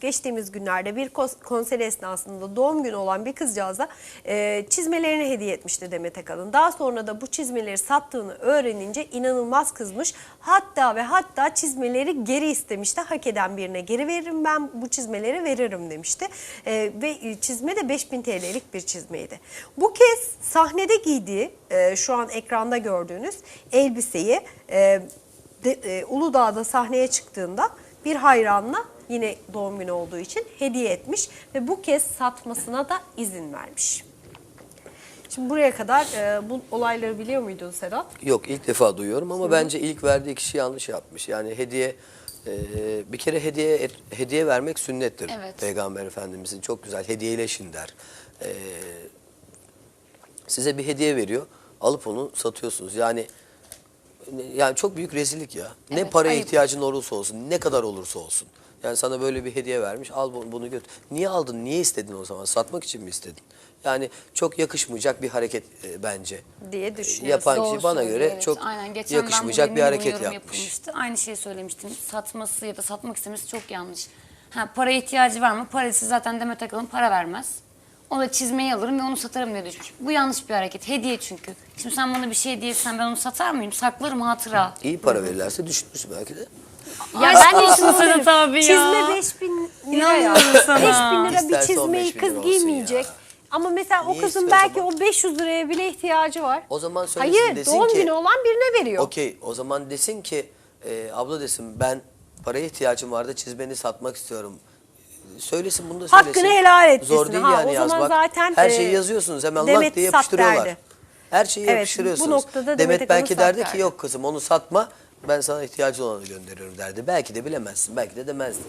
Geçtiğimiz günlerde bir konser esnasında doğum günü olan bir kızcağıza e, çizmelerini hediye etmişti Demet Akalın. Daha sonra da bu çizmeleri sattığını öğrenince inanılmaz kızmış. Hatta ve hatta çizmeleri geri istemişti. Hak eden birine geri veririm ben bu çizmeleri veririm demişti. E, ve çizme de 5000 TL'lik bir çizmeydi. Bu kez sahnede giydiği e, şu an ekranda gördüğünüz elbiseyi e, de, e, Uludağ'da sahneye çıktığında bir hayranla yine doğum günü olduğu için hediye etmiş ve bu kez satmasına da izin vermiş. Şimdi buraya kadar e, bu olayları biliyor muydun Sedat? Yok ilk defa duyuyorum ama bence ilk verdiği kişi yanlış yapmış. Yani hediye e, bir kere hediye et- hediye vermek sünnettir. Evet. Peygamber Efendimizin çok güzel hediyeleşin der. E, size bir hediye veriyor. Alıp onu satıyorsunuz. Yani yani çok büyük rezillik ya. ne Evet, paraya ayıp. ihtiyacın olursa olsun, ne kadar olursa olsun. Yani sana böyle bir hediye vermiş, al bunu, bunu götür. Niye aldın, niye istedin o zaman? Satmak için mi istedin? Yani çok yakışmayacak bir hareket e, bence. diye düşünüyorsun. Yapan Doğru kişi bana söylüyor, göre evet. çok Aynen. Geçen yakışmayacak ben bir hareket yapmış. yapılmıştı. Aynı şeyi söylemiştim. Satması ya da satmak istemesi çok yanlış. Ha, para ihtiyacı var mı? Parası zaten Demet Akalın para vermez. O da çizmeyi alırım ve onu satarım diye düşmüş. Bu yanlış bir hareket. Hediye çünkü. Şimdi sen bana bir şey hediye etsen ben onu satar mıyım? Saklarım hatıra. İyi para verirlerse düşünürsün belki de. Ya Aşk ben de olsun Sedat abi ya. Çizme 5000 lira ya. İnanmıyorum sana. 5000 lira bir İsterse çizmeyi 15 bin kız olsun giymeyecek. ya. Ama mesela o Niye kızın istiyor o belki o 500 liraya bile ihtiyacı var. O zaman söylesin Hayır desin doğum ki- günü olan birine veriyor. Okey o zaman desin ki e, abla desin ben paraya ihtiyacım vardı çizmeni satmak istiyorum. Söylesin bunu da Hakkını söylesin. helal et Zor desin. değil Ha, yani o zaman yazmak. zaten, Her e, şeyi yazıyorsunuz hemen Demet lak diye sat yapıştırıyorlar. derdi. Her şeyi Evet, bu yapıştırıyorsunuz. noktada Demet Demet, belki sat derdi derdi. ki yok kızım onu satma ben sana ihtiyacı olanı gönderiyorum derdi. Belki de bilemezsin belki de demezdi.